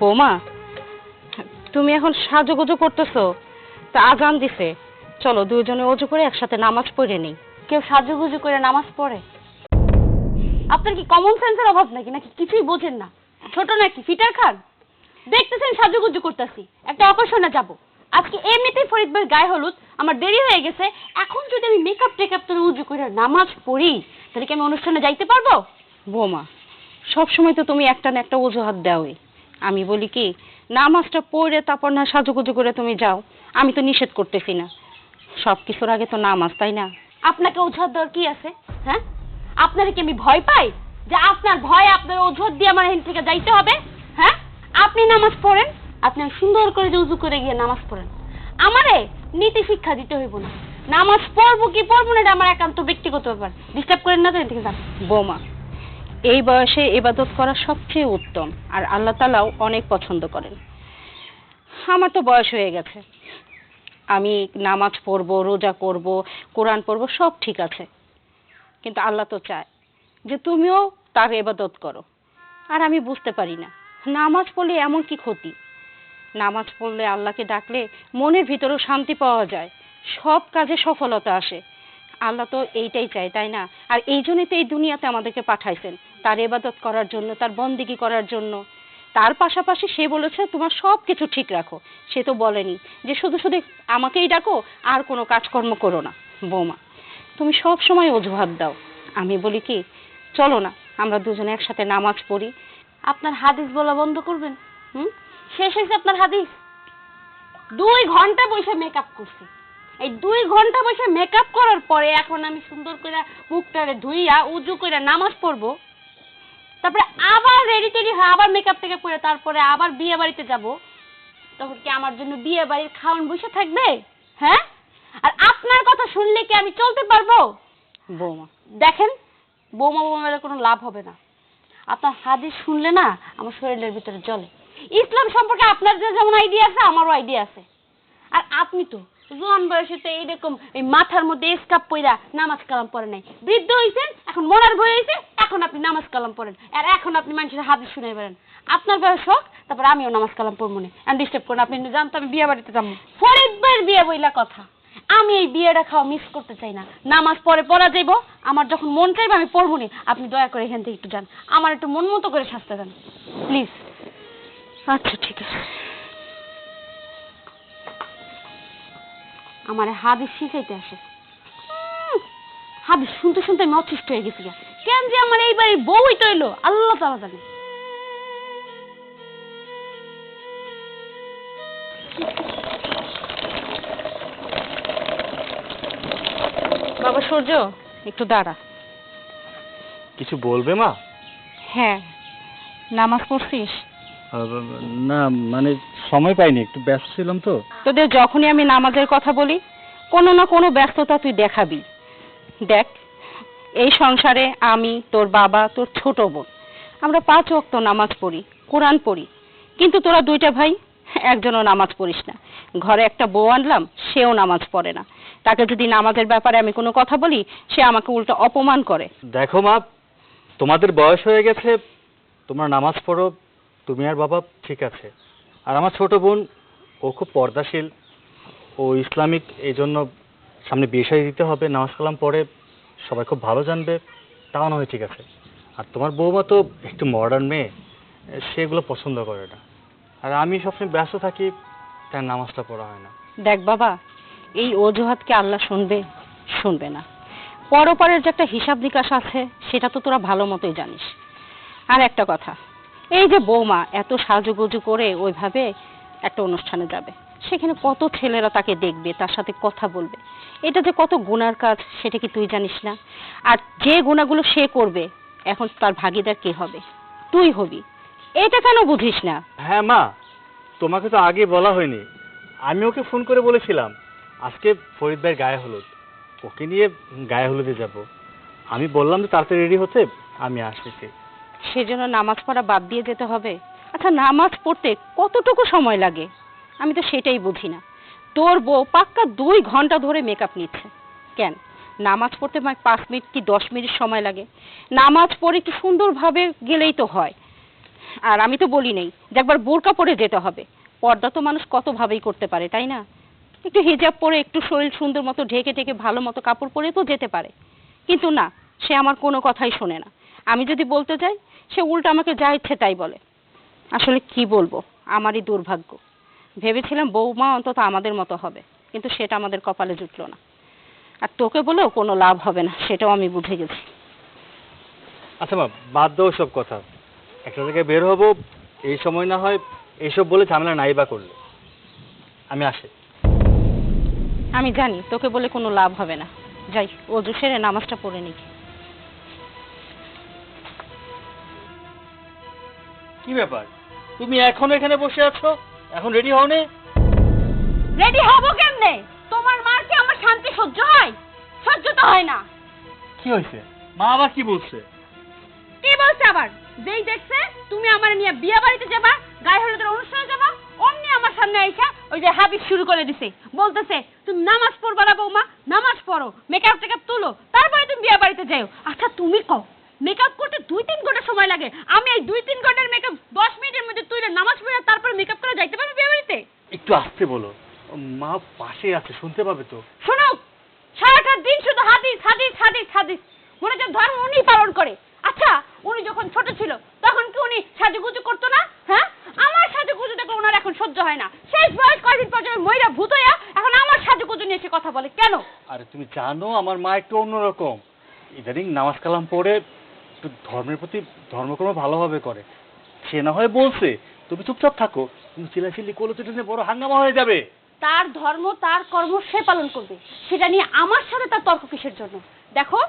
বৌমা, তুমি এখন সাজুগুজু করতেছো, তা আজান দিছে। চলো দুজনে অজু করে একসাথে নামাজ পড়ে নেই। কেউ সাজুগুজু করে নামাজ পড়ে? আপনার কি কমন সেন্সের অভাব নাকি? নাকি কিছুই বোঝেন না? ছোট নাকি? ফিটার খান? দেখতেছেন সাজুগুজু করতেছি। একটা অকেশনে যাব। আজকে এমনিতেই ফরিদ ভাইয়ের গায়ে হলুদ, আমার দেরি হয়ে গেছে। এখন যদি আমি মেকআপ টেকআপ করে উজু করে নামাজ পড়ি, তাহলে কি আমি অনুষ্ঠানে যাইতে পারব? বৌমা সব সময় তো তুমি একটা না একটা অজুহাত দাওই। আমি বলি কি, নামাজটা পড়ে তারপর না সাজুগুজু করে তুমি যাও, আমি তো নিষেধ করতেছি না। সব কিছুর আগে তো নামাজ, তাই না? আপনাকে অজুহাত দেওয়ার কি আছে? হ্যাঁ? আপনার কি আমি ভয় পাই? যে আপনার ভয়, আপনার অজুহাত দিয়ে আমার এখান থেকে যাইতে হবে? হ্যাঁ? আপনি নামাজ পড়েন, আপনি সুন্দর করে যে উজু করে গিয়ে নামাজ পড়েন। আমারে নীতি শিক্ষা দিতে হইব না। নামাজ পড়ব কি পড়ব না, এটা আমার একান্ত ব্যক্তিগত ব্যাপার। ডিস্টার্ব করেন না তো এখান থেকে যান। বৌমা এই বয়সে ইবাদত করা সবচেয়ে উত্তম, আর আল্লাহ তালাও অনেক পছন্দ করেন। আমার তো বয়স হয়ে গেছে। আমি নামাজ পড়ব, রোজা করব, কোরআন পড়ব, সব ঠিক আছে। কিন্তু আল্লাহ তো চায় যে তুমিও তার এবাদত করো। আর আমি বুঝতে পারি না, নামাজ পড়লে এমন কি ক্ষতি? নামাজ পড়লে আল্লাহকে ডাকলে মনের ভিতরেও শান্তি পাওয়া যায়, সব কাজে সফলতা আসে। আল্লাহ তো এইটাই চায়, তাই না? আর এই জন্যই তো এই দুনিয়াতে আমাদেরকে পাঠাইছেন। তার এবাদত করার জন্য, তার বন্দিগি করার জন্য। তার পাশাপাশি সে বলেছে, তোমার সব কিছু ঠিক রাখো। সে তো বলেনি যে, শুধু শুধু আমাকেই ডাকো, আর কোনো কাজকর্ম করো না, বৌমা। তুমি সব সময় অজুহাত দাও। আমি বলি কি, চলো না, আমরা দুজনে একসাথে নামাজ পড়ি। আপনার হাদিস বলা বন্ধ করবেন? হুম? শেষ হয়েছে আপনার হাদিস? দুই ঘণ্টা বসে মেকআপ করছি। এই দুই ঘণ্টা বসে মেকআপ করার পরে এখন আমি সুন্দর করে মুখটারে ধুইয়া উজু করে নামাজ পড়ব। তারপরে আবার রেডি টেডি হয়ে আবার মেকআপ টেকআপ করে তারপরে আবার বিয়ে বাড়িতে যাব। তখন কি আমার জন্য বিয়ে বাড়ির খাওয়ান বসে থাকবে? হ্যাঁ? আর আপনার কথা শুনলে কি আমি চলতে পারব? বৌমা। দেখেন বৌমা বৌমাদের কোনো লাভ হবে না। আপনার হাদিস শুনলে না আমার শরীরের ভিতরে জ্বলে। ইসলাম সম্পর্কে আপনার যে যেমন আইডিয়া আছে আমারও আইডিয়া আছে। আর আপনি তো জোয়ান বয়সে তো এইরকম এই মাথার মধ্যে স্কাপ পইরা নামাজ কালাম পড়ে নাই। বৃদ্ধ হয়েছেন এখন মরার বই হয়েছে এখন আপনি নামাজ কালাম পড়েন। আর এখন আপনি মানুষের হাদিস শুনে বেড়েন। আপনার বয়স হোক, তারপর আমিও নামাজ কালাম পড়ব না। ডিস্টার্ব করেন, আপনি জানতো আমি বিয়ে বাড়িতে যাব। ফরিদ ভাইয়ের বিয়ে বইলা কথা। আমি এই বিয়েটা খাওয়া মিস করতে চাই না। নামাজ পরে পড়া যাইব, আমার যখন মন চাইবে আমি পড়ব নি। আপনি দয়া করে এখান থেকে একটু যান। আমার একটু মন মতো করে শাস্তে দেন। প্লিজ আচ্ছা ঠিক আছে। আমার হাদিস শিখাইতে আসে। হাদিস শুনতে শুনতে আমি অতিষ্ঠ হয়ে গেছি কেন যে আমার এই বাড়ির বউই তো এলো আল্লাহ তালা জানে। বাবা সূর্য একটু দাঁড়া। কিছু বলবে মা? হ্যাঁ নামাজ পড়ছিস? না মানে সময় পাইনি একটু ব্যস্ত ছিলাম তো। তোদের যখনই আমি নামাজের কথা বলি কোনো না কোনো ব্যস্ততা তুই দেখাবি। দেখ এই সংসারে আমি তোর বাবা তোর ছোট বোন। আমরা পাঁচ ওয়াক্ত নামাজ পড়ি কোরআন পড়ি। কিন্তু তোরা দুইটা ভাই একজনও নামাজ পড়িস না। ঘরে একটা বউ আনলাম সেও নামাজ পড়ে না। তাকে যদি নামাজের ব্যাপারে আমি কোনো কথা বলি সে আমাকে উল্টো অপমান করে। দেখো মা তোমাদের বয়স হয়ে গেছে তোমরা নামাজ পড়ো তুমি আর বাবা ঠিক আছে। আর আমার ছোট বোন, ও খুব পর্দাশীল। ও ইসলামিক এই জন্য সামনে বিয়ে দিতে হবে, নামাজ কালাম পড়ে, সবাই খুব ভালো জানবে, তাও না হয় ঠিক আছে। আর তোমার বৌমা তো একটু মডার্ন মেয়ে সেগুলো পছন্দ করে না। আর আমি সবসময় ব্যস্ত থাকি, তাই নামাজটা পড়া হয় না। দেখ বাবা, এই অজুহাতকে আল্লাহ শুনবে? শুনবে না। পরপরের যে একটা হিসাব নিকাশ আছে, সেটা তো তোরা ভালো মতোই জানিস। আর একটা কথা এই যে বৌমা, এত সাজুগুজু করে ওইভাবে একটা অনুষ্ঠানে যাবে। সেখানে কত ছেলেরা তাকে দেখবে, তার সাথে কথা বলবে। এটা যে কত গুনার কাজ, সেটা কি তুই জানিস না? আর যে গুণাগুলো সে করবে, এখন তার ভাগিদার কে হবে? তুই হবি। এটা কেন বুঝিস না? হ্যাঁ মা, তোমাকে তো আগে বলা হয়নি। আমি ওকে ফোন করে বলেছিলাম, আজকে ফরিদ ভাইয়ের গায়ে হলুদ। ওকে নিয়ে গায়ে হলুদে যাব। আমি বললাম যে তাড়াতাড়ি রেডি হতে, আমি আসতেছি সেজন্য নামাজ পড়া বাদ দিয়ে যেতে হবে। আচ্ছা নামাজ পড়তে কতটুকু সময় লাগে? আমি তো সেটাই বুঝি না। তোর বউ পাক্কা দুই ঘণ্টা ধরে মেকআপ নিচ্ছে। কেন? নামাজ পড়তে মানে পাঁচ মিনিট কি দশ মিনিট সময় লাগে? নামাজ পড়ে একটু সুন্দরভাবে গেলেই তো হয়। আর আমি তো বলি নেই যে একবার বোরকা পরে যেতে হবে। পর্দা তো মানুষ কতভাবেই করতে পারে, তাই না? একটু হিজাব পরে একটু শরীর সুন্দর মতো ঢেকে ঢেকে ভালো মতো কাপড় পরে তো যেতে পারে। কিন্তু না, সে আমার কোনো কথাই শোনে না। আমি যদি বলতে যাই সে উল্টো আমাকে যা ইচ্ছে তাই বলে। আসলে কি বলব? আমারই দুর্ভাগ্য। ভেবেছিলাম বৌমা অন্তত আমাদের মতো হবে কিন্তু সেটা আমাদের কপালে জুটলো না। আর তোকে বলেও কোনো লাভ হবে না সেটাও আমি বুঝে গেছি। আচ্ছা মা বাদ দাও সব কথা। একটা জায়গায় বের হব এই সময় না হয় এইসব বলে ঝামেলা নাই বা করলে। আমি আসি। আমি জানি তোকে বলে কোনো লাভ হবে না। যাই অজু সেরে নামাজটা পড়ে নিই কি ব্যাপার? তুমি এখন এখানে বসে আছো? এখন রেডি হও নি রেডি হব কেমনে? তোমার মার কি আমার শান্তি সহ্য হয়? সহ্য তো হয় না। কি হয়েছে? মা আবার কি বলছে? কি বলছে আবার? যেই দেখছে তুমি আমার নিয়ে বিয়ে বাড়িতে যাবা গায়ে হলুদের অনুষ্ঠানে যাবা অমনি আমার সামনে আইসা ওই যে হাবিজ শুরু করে দিছে। বলতেছে তুমি নামাজ পড়বা না বৌমা নামাজ পড়ো মেকআপ টেকআপ তুলো তারপরে তুমি বিয়ে বাড়িতে যাও। আচ্ছা তুমি কও মেকআপ করতে দুই তিন ঘণ্টা সময় লাগে। আমি এই দুই তিন ঘণ্টার মেকআপ দশ মিনিটের মধ্যে তুইলে নামাজ পড়ে তারপরে মেকআপ করে যাইতে পারবি বিয়ে বাড়িতে? একটু আসতে বলো। মা পাশে আছে শুনতে পাবে তো। শোনো সারাটা দিন শুধু হাদিস হাদিস হাদিস হাদিস। মনে হচ্ছে ধর্ম উনি পালন করে। আচ্ছা উনি যখন ছোট ছিল তখন কি উনি সাজুগুজু করতো না? হ্যাঁ? আমার সাজুগুজু দেখলে ওনার এখন সহ্য হয় না। শেষ বয়স কয়দিন পর্যন্ত ময়রা ভূত হইয়া এখন আমার সাজুগুজু নিয়ে এসে কথা বলে। কেন? আরে তুমি জানো আমার মা একটু অন্যরকম। ইদানিং নামাজ কালাম পড়ে একটু ধর্মের প্রতি, ধর্মকর্ম ভালোভাবে করে। সে না হয় বলছে, তুমি চুপচাপ থাকো তুমি চিলাচিল্লি করলে তো নিয়ে বড় হাঙ্গামা হয়ে যাবে। তার ধর্ম, তার কর্ম সে পালন করবে। সেটা নিয়ে আমার সাথে তার তর্ক কিসের জন্য? দেখো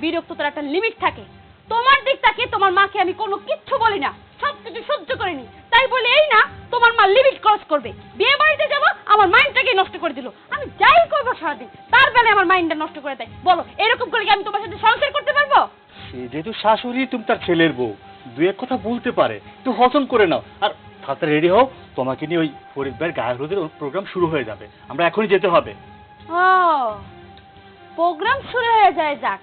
বিরক্ত তার একটা লিমিট থাকে। তোমার দিক থেকে তোমার মাকে আমি কোনো কিচ্ছু বলি না। সব কিছু সহ্য করিনি তাই বলে এই না, তোমার মা লিমিট ক্রস করবে। বিয়ে বাড়িতে যাব, আমার মাইন্ডটাকে নষ্ট করে দিল। আমি যাই করব সারাদিন, তার বেলায় আমার মাইন্ডটা নষ্ট করে দেয়। বলো, এরকম করে কি আমি তোমার সাথে সংসার করতে পারব? সে যেহেতু শাশুড়ি তুমি তার ছেলের বউ দু এক কথা বলতে পারে। একটু হজম করে নাও। আর তাড়াতাড়ি রেডি হও তোমাকে নিয়ে ওই ফরিদ ভাইয়ের গায়ে হলুদের প্রোগ্রাম শুরু হয়ে যাবে। আমরা এখনই যেতে হবে। ও প্রোগ্রাম শুরু হয়ে যায় যাক।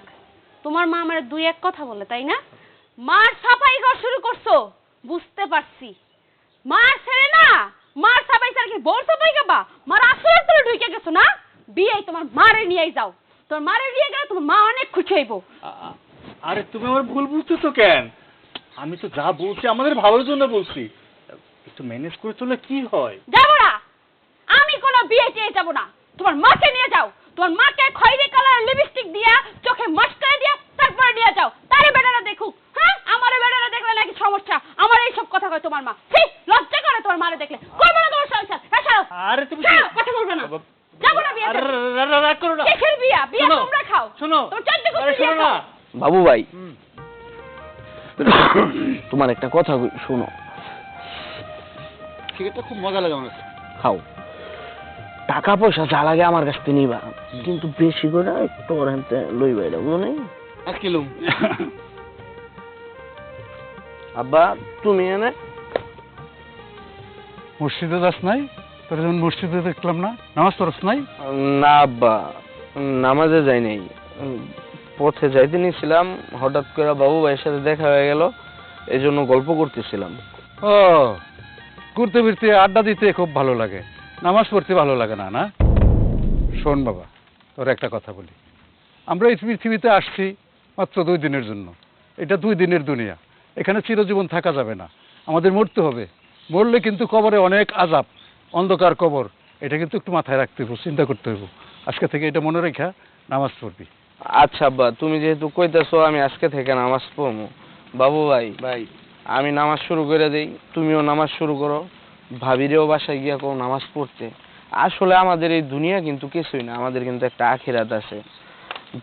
তোমার মা আমার দুই এক কথা বলে তাই না? মার সাফাই ঘর শুরু করছ? বুঝতে পারছি। মার ছেড়ে না? মার সাফাই স্যার কি বউর সাফাই গাবা মার আসলে তোরে ঢুকে গেছো না? বিয়ে তোমার মারে নিয়েই যাও। তোর মারে নিয়ে গেলে তোমার মা অনেক খুশি হইব। আরে তুমি আমার ভুল বুঝতেছো কেন? আমি তো যা বলছি আমাদের ভালোর জন্য বলছি। একটু ম্যানেজ করে চলে কি হয়? যাব না। আমি কোনো বিয়ে চেয়ে যাব না। তোমার মাকে নিয়ে যাও। তোমার মাকে খয়েরি কালার লিপস্টিক দিয়া চোখে মাস্কারা দিয়া তারপরে নিয়ে যাও তারে বেটারা দেখুক হ্যাঁ আমারে বেটারা দেখলে নাকি সমস্যা আমার এই সব কথা কয় তোমার মা ছি লজ্জা করে তোমার মারে দেখলে করবে না তোমার সংসার হ্যাঁ ছাড়ো আরে তুমি ছাড়ো, কথা বলবে না যাব না বিয়ে আরে রা- রা- রা- রাগ করো না কিসের বিয়া বিয়া শোনো, তোমরা খাও শোনো তোমার চারটে আরে কুত্তি শোনো বিয়ে না খাও বাবু ভাই তোমার একটা কথা শোনো। সিগারেটটা খুব মজা লাগে আমার খাও। টাকা পয়সা যা লাগে আমার কাছ থেকে নিবা। কিন্তু বেশি করে একটু ওরান্তে লইবা এটা বুঝো নাই এক কিলো। আব্বা তুমি এনে। মসজিদে যাস নাই? তোর যেমন মসজিদে দেখলাম না। নামাজ পড়স নাই? না আব্বা নামাজে যাই নাই। পথে যাইতে নিছিলাম, হঠাৎ করে বাবু ভাইয়ের সাথে দেখা হয়ে গেল, এই জন্য গল্প করতেছিলাম। ও, ঘুরতে ফিরতে আড্ডা দিতে খুব ভালো লাগে, নামাজ পড়তে ভালো লাগে না না? শোন বাবা, তোর একটা কথা বলি। আমরা এই পৃথিবীতে আসছি মাত্র দুই দিনের জন্য, এটা দুই দিনের দুনিয়া। এখানে চিরজীবন থাকা যাবে না, আমাদের মরতে হবে। মরলে কিন্তু কবরে অনেক আজাব অন্ধকার কবর, এটা কিন্তু একটু মাথায় রাখতে হবে চিন্তা করতে হবে আজকে থেকে এটা মনে রেখা, নামাজ পড়বি। আচ্ছা আব্বা তুমি যেহেতু কইতেছো আমি আজকে থেকে নামাজ পড়ব বাবু ভাই ভাই। আমি নামাজ শুরু করে দেই তুমিও নামাজ শুরু করো। ভাবিরেও বাসায় গিয়া করো নামাজ পড়তে। আসলে আমাদের এই দুনিয়া কিন্তু কিছুই না আমাদের কিন্তু একটা আখিরাত আছে।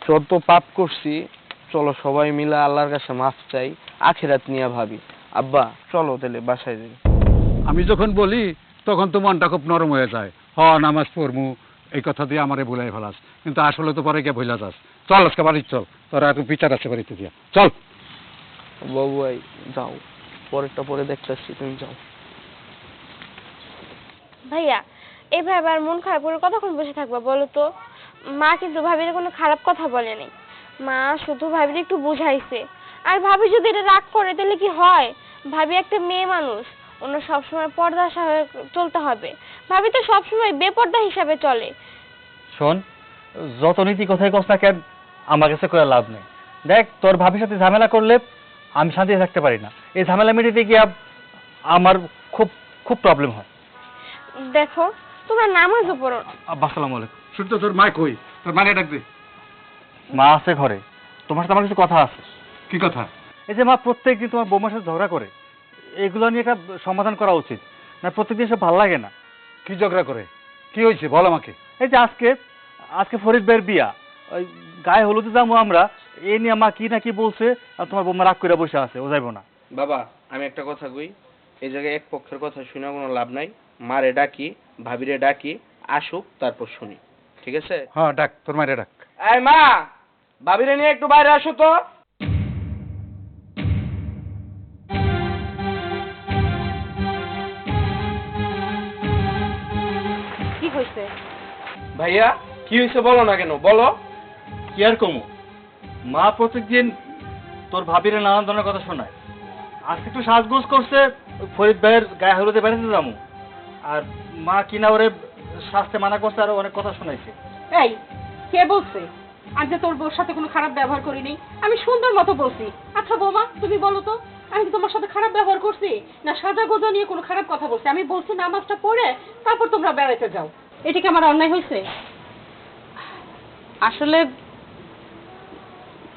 যত পাপ করছি চলো সবাই মিলে আল্লাহর কাছে মাফ চাই আখিরাত নিয়ে ভাবি। আব্বা চলো তাহলে বাসায় যাই। আমি যখন বলি তখন তো মনটা খুব নরম হয়ে যায়। হ নামাজ পড়মু এই কথা দিয়ে আমারে ভুলাই ফেলাস। কিন্তু আসলে তো পরে গিয়ে ভুলা যাস। চল আজকে বাড়ি চল। তোরা একটু বিচার আছে বাড়িতে দিয়া চল। বাবু ভাই যাও। পরেরটা পরে দেখতেছি তুমি যাও। ভাইয়া এভাবে আর মন খারাপ করে কতক্ষণ বসে থাকবা বলো তো? মা কিন্তু ভাবির কোনো খারাপ কথা বলেনি মা শুধু ভাবির একটু বুঝাইছে। আর ভাবি যদি এটা রাগ করে তাহলে কি হয়? ভাবি একটা মেয়ে মানুষ। ওনার সবসময় পর্দা হয়ে চলতে হবে। ভাবি তো সবসময় বেপর্দা হিসাবে চলে। শোন যত নীতি কথাই কস না কেন আমার কাছে করে লাভ নেই। দেখ তোর ভাবির সাথে ঝামেলা করলে আমি শান্তিতে থাকতে পারি না। এই ঝামেলা মেটাতে গিয়ে আমার খুব খুব প্রবলেম হয়। দেখো তোমরা নামাজও পড়ো না। আব্বা আসসালামু আলাইকুম। শুনতো তোর মা কই? তোর মানে ডাক দে মা আছে ঘরে। তোমার সাথে আমার কিছু কথা আছে। কি কথা? এই যে মা প্রত্যেকদিন তোমার বৌমার সাথে ঝগড়া করে এগুলো নিয়ে একটা সমাধান করা উচিত। না প্রত্যেকদিন সব ভালো লাগে না। কি ঝগড়া করে? কি হয়েছে? বল আমাকে। এই যে আজকে আজকে ফরিদ ভাইয়ের বিয়া। ওই গায়ে হলুদে যাব আমরা এ নিয়ে মা কি না কি বলছে আর তোমার বৌমা রাগ করে বসে আছে ও যাইবো না। বাবা আমি একটা কথা কই এই জায়গায় এক পক্ষের কথা শুনে কোনো লাভ নাই। মারে ডাকি ভাবিরে ডাকি আসুক তারপর শুনি। ঠিক আছে? হ্যাঁ ডাক তোর মায়ের ডাক। এই মা ভাবিরে নিয়ে একটু বাইরে আসো তো। ভাইয়া কি হয়েছে বলো না কেন? বলো। কি আর কমু? মা প্রত্যেকদিন তোর ভাবিরে নানান ধরনের কথা শোনায়। আজকে একটু সাজগোজ করছে ফরিদ ভাইয়ের গায়ে হলুদে বেড়াতে যাব আর মা কিনা ওরে স্বাস্থ্যে মানা করছে আরও অনেক কথা শোনাইছে। এই কে বলছে? আমি যে তোর বউর সাথে কোনো খারাপ ব্যবহার করিনি আমি সুন্দর মতো বলছি। আচ্ছা বৌমা তুমি বলো তো আমি কি তোমার সাথে খারাপ ব্যবহার করছি? না সাজা গোজা নিয়ে কোনো খারাপ কথা বলছি? আমি বলছি নামাজটা পড়ে তারপর তোমরা বেড়াইতে যাও। এটা কি আমার অন্যায় হয়েছে? আসলে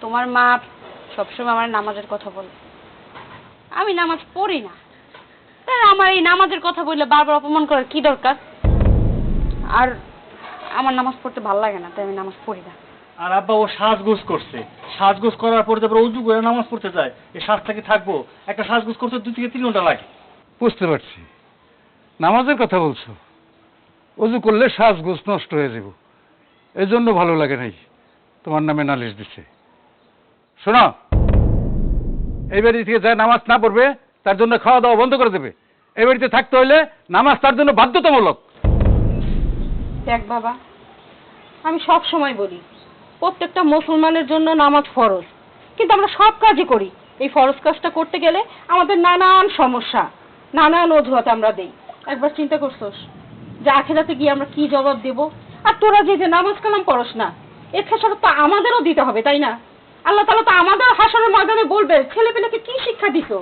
তোমার মা সবসময় আমার নামাজের কথা বলে। আমি নামাজ পড়ি না। তাই আমার এই নামাজের কথা বললে বারবার অপমান করার কি দরকার? আর আমার নামাজ পড়তে ভালো লাগে না তাই আমি নামাজ পড়ি না। আর আব্বা ও সাজগোজ করছে। সাজগোজ করার পর তারপর উজু করে নামাজ পড়তে যায়। এই সাজটা কি থাকব। একটা সাজগোজ করতে দুই থেকে তিন ঘণ্টা লাগে। বুঝতে পারছি। নামাজের কথা বলছো। অজু করলে শ্বাসগোস নষ্ট হয়ে যাব। এই জন্য ভালো লাগে নাই। তোমার নামে নালিশ দিছে। শোনো, এই বাড়ি থেকে যা নামাজ না পড়বে, তার জন্য খাওয়া দাওয়া বন্ধ করে দেবে। এই বাড়িতে থাকতে হলে নামাজ তার জন্য বাধ্যতামূলক। দেখ বাবা, আমি সব সময় বলি, প্রত্যেকটা মুসলমানের জন্য নামাজ ফরজ। কিন্তু আমরা সব কাজই করি। এই ফরজ কাজটা করতে গেলে আমাদের নানান সমস্যা, নানান অজুহাত আমরা দেই। একবার চিন্তা করছোস? যে আখেরাতে গিয়ে আমরা কি জবাব দেব? আর তোরা যে যে নামাজ কালাম পড়স না, এর খেসারত তো আমাদেরও দিতে হবে, তাই না? আল্লাহ তালা তো আমাদের হাসরের ময়দানে বলবে, ছেলে পেলেকে কি শিক্ষা দিছো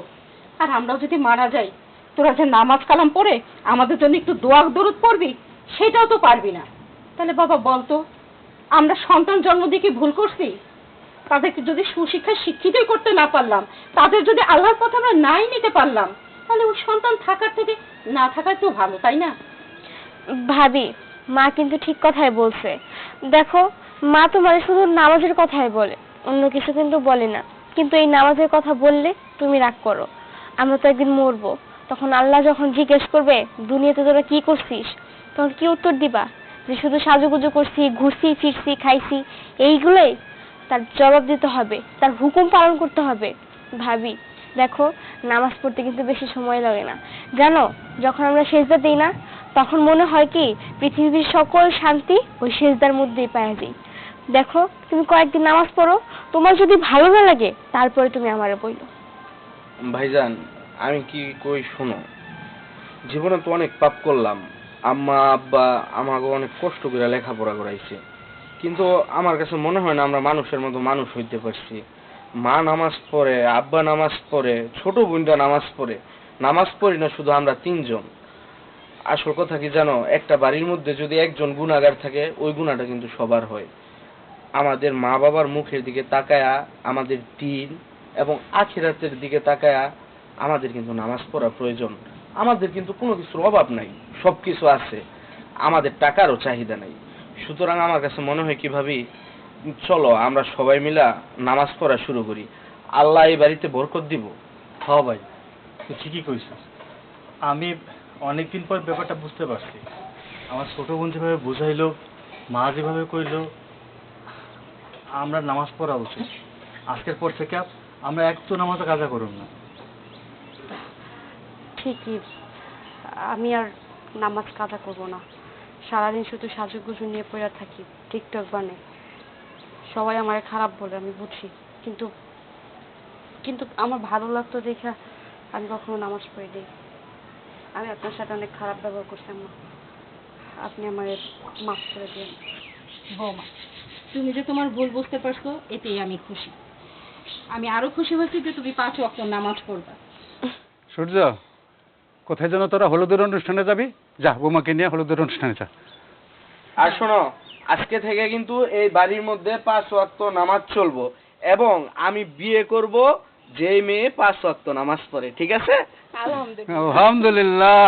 আর আমরাও যদি মারা যাই, তোরা যে নামাজ কালাম পড়ে আমাদের জন্য একটু দোয়া দরুদ পড়বি, সেটাও তো পারবি না। তাহলে বাবা বলতো, আমরা সন্তান জন্ম দিয়ে কি ভুল করছি? তাদেরকে যদি সুশিক্ষায় শিক্ষিতই করতে না পারলাম, তাদের যদি আল্লাহর পথে আমরা নাই নিতে পারলাম, তাহলে ওই সন্তান থাকার থেকে না থাকার তো ভালো, তাই না? ভাবি, মা কিন্তু ঠিক কথাই বলছে। দেখো, মা তোমার শুধু নামাজের কথাই বলে, অন্য কিছু কিন্তু বলে না। কিন্তু এই নামাজের কথা বললে তুমি রাগ করো। আমরা তো একদিন মরবো। তখন আল্লাহ যখন জিজ্ঞেস করবে, দুনিয়াতে তোরা কি করছিস? তখন কি উত্তর দিবা? যে শুধু সাজুগুজু করছি, ঘুরছি, ফিরছি, খাইছি, এইগুলোই তার জবাব দিতে হবে, তার হুকুম পালন করতে হবে। ভাবি, দেখো, নামাজ পড়তে কিন্তু বেশি সময় লাগে না। জানো, যখন আমরা সেজদা দিই না তখন মনে হয় কি, পৃথিবীর সকল শান্তি ওই সেজদার মধ্যেই পাওয়া যায়। দেখো, তুমি কয়েকদিন নামাজ পড়ো, তোমার যদি ভালো না লাগে, তারপরে তুমি আমারে বইলো ভাইজান, আমি কি কই শোনো? জীবনে তো অনেক পাপ করলাম। আম্মা, আব্বা আমাকে অনেক কষ্ট করে লেখাপড়া করাইছে। কিন্তু আমার কাছে মনে হয় না আমরা মানুষের মতো মানুষ হইতে পারছি। মা নামাজ পড়ে, আব্বা নামাজ পড়ে, ছোট বোনটা নামাজ পড়ে। নামাজ পড়ি না শুধু আমরা তিনজন। আসল কথা কি জানো? একটা বাড়ির মধ্যে যদি একজন গুণাগার থাকে, ওই গুণাটা কিন্তু সবার হয়। আমাদের মা বাবার মুখের দিকে তাকায়া আমাদের দিন এবং আখিরাতের দিকে তাকায়া আমাদের কিন্তু নামাজ পড়া প্রয়োজন। আমাদের কিন্তু কোনো কিছুর অভাব নাই সব কিছু আছে। আমাদের টাকারও চাহিদা নাই। সুতরাং আমার কাছে মনে হয় কি ভাবি, চলো আমরা সবাই মিলা নামাজ পড়া শুরু করি। আল্লাহ এই বাড়িতে বরকত দিব। হ ভাই ঠিকই কইছিস। আমি অনেকদিন পর ব্যাপারটা বুঝতে পারছি। আমার ছোট বোন যেভাবে বুঝাইলো, মা যেভাবে কইলো, আমরা নামাজ পড়া উচিত। আজকের পর থেকে আমরা এক তো নামাজও কাজা করুন না। ঠিকই। আমি আর নামাজ কাজা করব না। সারাদিন শুধু সাজুগুজু নিয়ে পড়ে থাকি, টিকটক বানে। সবাই আমার খারাপ বলে, আমি বুঝি। কিন্তু কিন্তু আমার ভালো লাগতো দেখে আমি কখনো নামাজ পড়ি দিই আমি আপনার সাথে অনেক খারাপ ব্যবহার করছি আপনি আমার মাফ করে দিন বৌমা তুমি যে তোমার ভুল বুঝতে পারছ এতেই আমি খুশি। আমি আরও খুশি হয়েছি যে তুমি পাঁচ ওয়াক্ত নামাজ পড়বা। সূর্য কোথায় যেন তোরা হলুদের অনুষ্ঠানে যাবি? যা বৌমাকে নিয়ে হলুদের অনুষ্ঠানে যা। আর শোনো আজকে থেকে কিন্তু এই বাড়ির মধ্যে পাঁচ ওয়াক্ত নামাজ চলবো এবং আমি বিয়ে করব যেই মেয়ে পাঁচ ওয়াক্ত নামাজ পড়ে ঠিক আছে? আলহামদুলিল্লাহ।